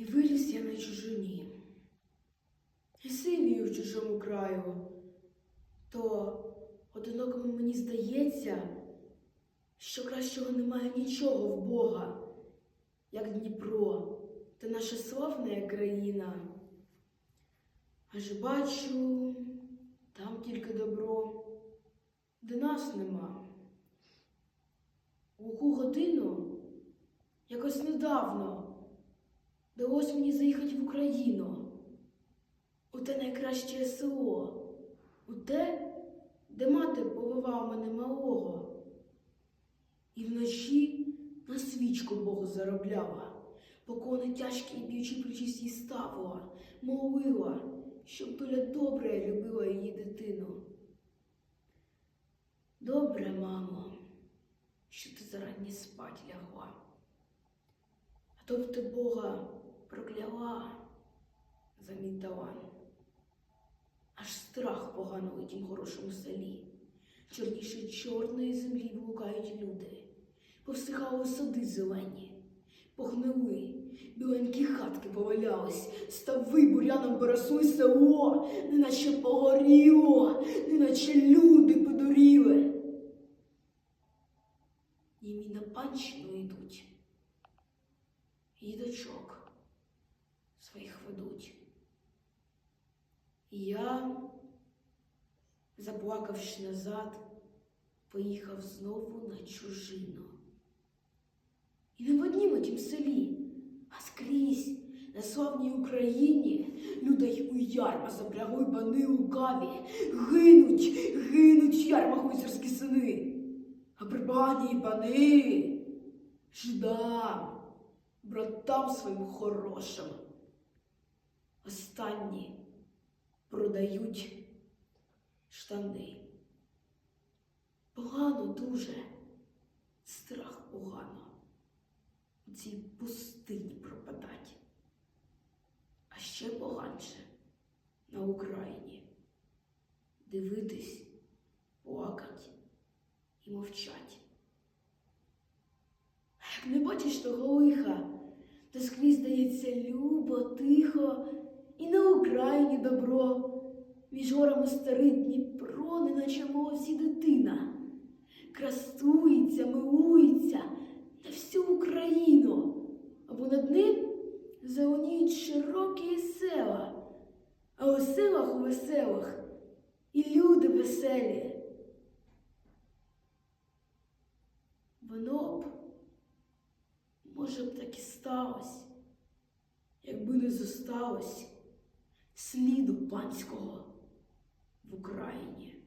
І виріс я на чужині. І сивію в чужому краю. То одинокому мені здається, що кращого немає нічого в Бога, як Дніпро та наша славна країна. Аж бачу, там тільки добро, де нас нема. У яку годину, якось недавно, далось мені заїхати в Україну, у те найкраще село, у те, де мати повивала мене малого, і вночі на свічку Богу заробляла, покони тяжкі і б'ючи плечі ставила, молила, щоб доля добре любила її дитину. Добре, мамо, що ти зарані спать лягла. А то б ти Бога прокляла за мій. Аж страх поганий у тім хорошому селі. Чорніше чорної землі блукають люди, повсихали сади зелені, погнили, біленькі хатки повалялись, стави буряном поросли село, неначе погоріло, неначе люди подуріли. Німі на панщину йдуть, і дочок своїх ведуть. І я, заплакавши назад, поїхав знову на чужину. І не в однім тім селі, а скрізь на славній Україні людей у ярма запрягли пани лукаві, гинуть, гинуть ярма гуцерські сини, а припагані пани ждам, братам своїм хорошим. Останні продають штани. Погано дуже, страх погано у цій пустині пропадать. А ще поганше на Україні дивитись, плакать і мовчать. Як не бачиш того лиха, то скрізь здається любо, тихо, і на Україні добро. Між горами старий Дніпро, неначе молодці дитина, красується, милується на всю Україну, або над ним зеленіють широкі села, а у селах веселих і люди веселі. Воно б, може б так і сталося, якби не зосталось сліду панського в Україні.